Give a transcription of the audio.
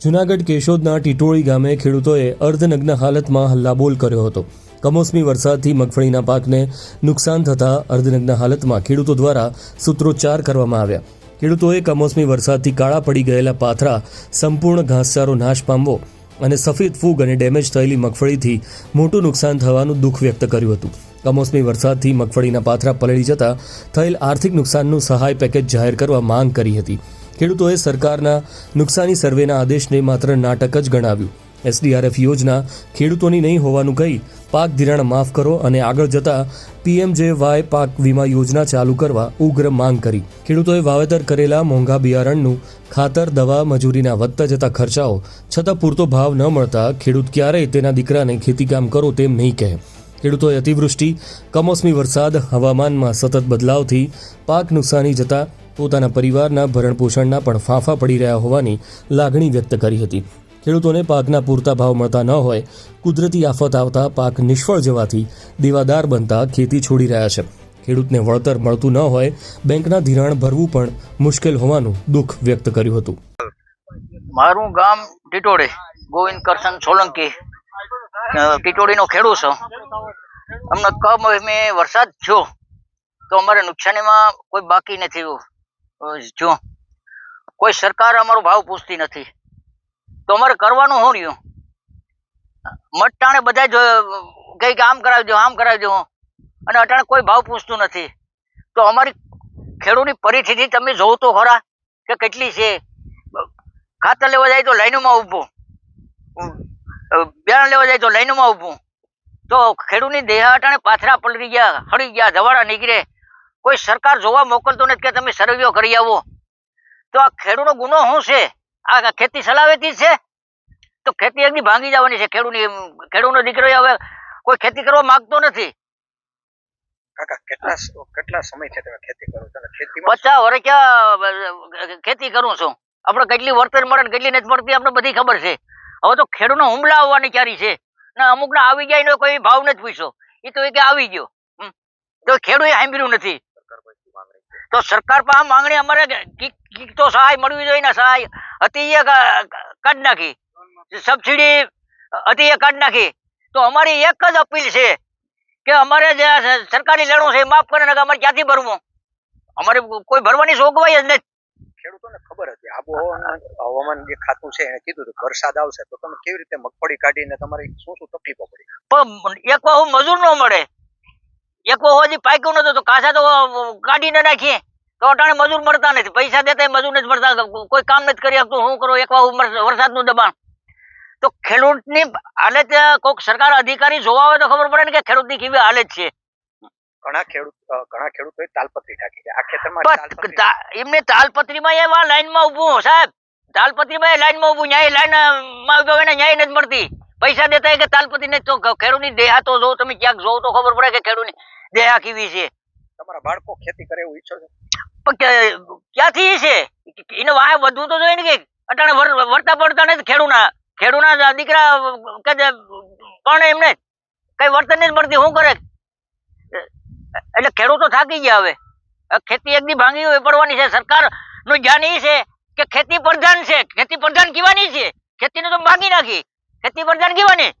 જૂનાગઢ કેશોદના ટીટોળી ગામે ખેડૂતોએ અર્ધનગ્ન હાલતમાં હલ્લાબોલ કર્યો હતો. કમોસમી વરસાદથી મગફળીના પાકને નુકસાન થતાં અર્ધનગ્ન હાલતમાં ખેડૂતો દ્વારા સૂત્રોચ્ચાર કરવામાં આવ્યા. ખેડૂતોએ કમોસમી વરસાદથી કાળા પડી ગયેલા પાથરા, સંપૂર્ણ ઘાસચારો નાશ પામવો અને સફેદ ફૂગ અને ડેમેજ થયેલી મગફળીથી મોટું નુકસાન થવાનું દુઃખ વ્યક્ત કર્યું હતું. કમોસમી વરસાદથી મગફળીના પાથરા પલળી જતા થયેલ આર્થિક નુકસાનનું સહાય પેકેજ જાહેર કરવા માંગ કરી હતી. ખેડૂતોએ સરકારના નુકસાની સર્વેના આદેશને માત્ર નાટક જ ગણાવ્યું. એસડીઆરએફ યોજના ખેડૂતોની નહીં હોવાનું કહી પાક ધિરાણ માફ કરો અને આગળ જતા પીએમજેવાય પાક વીમા યોજના ચાલુ કરવા ઉગ્ર માંગ કરી. ખેડૂતોએ વાવેતર કરેલા મોંઘા બિયારણનું ખાતર, દવા, મજૂરીના વધતા જતા ખર્ચાઓ છતાં પૂરતો ભાવ ન મળતા ખેડૂત ક્યારેય તેના દીકરાને ખેતીકામ કરો તેમ નહીં કહે. ખેડૂતોએ અતિવૃષ્ટિ, કમોસમી વરસાદ, હવામાનમાં સતત બદલાવથી પાક નુકસાની જતા પોતાના પરિવારના ભરણપોષણના પણ ફાંફા પડી રહ્યા હોવાની લાગણી વ્યક્ત કરી હતી. ખેડૂતોને પાકના પૂરતા ભાવ મળતા ન હોય, કુદરતી આફત આવતા પાક નિષ્ફળ જવાથી દેવાદાર બનતા ખેતી છોડી રહ્યા છે. ખેડૂતને વળતર મળતું ન હોય, બેંકના ધિરાણ ભરવું પણ મુશ્કેલ હોવાનું દુઃખ વ્યક્ત કર્યું હતું. મારું ગામ ટીટોડે ગોવિંદ કરશન, સોલંકી. ટીટોડીનો ખેડૂત છું. અમને કમોસમી વરસાદ થયો, તો અમારે નુકસાનીમાં કોઈ બાકી નથી જો. કોઈ સરકાર અમારો ભાવ પૂછતી નથી. તો અમારે કરવાનું શું રહ્યું? મટાણે બધા જ, કઈ કે આમ કરાવી દો આમ કરાવી દો અને અટાણે કોઈ ભાવ પૂછતું નથી. તો અમારી ખેડૂતની પરિસ્થિતિ તમે જોવો તો ખરા કે કેટલી છે. ખાતર લેવા જાય તો લાઈનોમાં ઊભું. બિયારણ લેવા જાય તો લાઈનોમાં ઊભું. તો ખેડૂતની દેહ અટાણે પાથરા પલળી ગયા, હળી ગયા, ધવાડા નીકળે. કોઈ સરકાર જોવા મોકલતો નથી કે તમે સર્વેઓ કરી આવો. તો આ ખેડૂતનો ગુનો શું છે? આ ખેતી સલાવેતી છે? તો ખેતી એકદી ભાંગી જવાની છે ખેડૂતની ખેડૂતનો દીકરો હવે કોઈ ખેતી કરવા માંગતો નથી. કાકા કેટલા સ- કેટલા સમયથી તમે ખેતી કરો છો? ખેતી પચાસ વર્ષ ક્યાં ખેતી કરું છું? આપણે કેટલી વર્તન મળે ને કેટલી નથી મળતી આપણે બધી ખબર છે. હવે તો ખેડૂતનો હુમલા આવવાની ક્યારી છે? ને અમુક ના આવી જાય એનો કોઈ ભાવ નથી પૂછ્યો એ તો એ કે આવી ગયો. તો ખેડૂતે સાંભળ્યું નથી. તો સરકાર પાસે માંગણી અમારે કીક તો સહાય મળવી જોઈએ ને સહાય. હતી એ કાઢ નાખી. સબસિડી હતી એ કાઢ નાખી. તો અમારી એક જ અપીલ છે કે અમારે જે સરકારી લેણું છે એ માફ કરે ને કે અમારે ક્યાંથી ભરવું? અમારે કોઈ ભરવાની જોગવાઈ જ નથી. ખેડૂતોને ખબર હતી આબોહવાનું હવામાન જે ખાતું છે એને કીધું હતું વરસાદ આવશે તો તમે કેવી રીતે મગફળી કાઢીને તમારી શું શું તકલીફો પડી? પણ એક વાહુ મજૂર ન મળે. એક હોજી પાક્યું નતું તો કાસા તો કાઢીને નાખીએ. તો અટાણે મજૂર મળતા નથી. પૈસા દેતા મજૂર નથી મળતા. કોઈ કામ નથી કરી શકતું શું કરો? એક વરસાદનું દબાણ. તો ખેડૂતની હાલત કોઈક સરકાર અધિકારી જોવા હોય તો ખબર પડે ને કે ખેડૂતની કેવી હાલત છે. ઘણા ખેડૂત ઘણા ખેડૂતો તાલપત્રી નાખી છે. આ ખેતરમાં એમને તાલપત્રીમાં એવા લાઈનમાં ઊભું. સાહેબ તાલપત્રીમાં એ લાઈનમાં ઊભું. ન્યાય લાઈનમાં ઊભો એને ન્યાય નથી મળતી. પૈસા દેતા કે તાલપતિ ને તો ખેડૂની દેહા તો જો તમે ક્યાંક જોવો તો ખબર પડે કે ખેડૂની દેહા કેવી છે. તમારા બાળકો ખેતી કરે એવું ઈચ્છો છો? પણ ક્યાંથી છે? એને વાય વધવું તો જોઈએ ને કે અટાણે વર્તા પડતા નથી ખેડૂના ખેડૂના દીકરા કે પણ એમને કઈ વર્તન નથી મળતી શું કરે? એટલે ખેડૂતો થાકી ગયા હવે. ખેતી એકદી ભાંગી હોય પડવાની છે. સરકારનું ધ્યાન એ છે કે ખેતી પ્રધાન છે. ખેતી પ્રધાન કીવાની છે. ખેતીને તો ભાંગી નાખી. ખેતી પ્રધાન કીવાની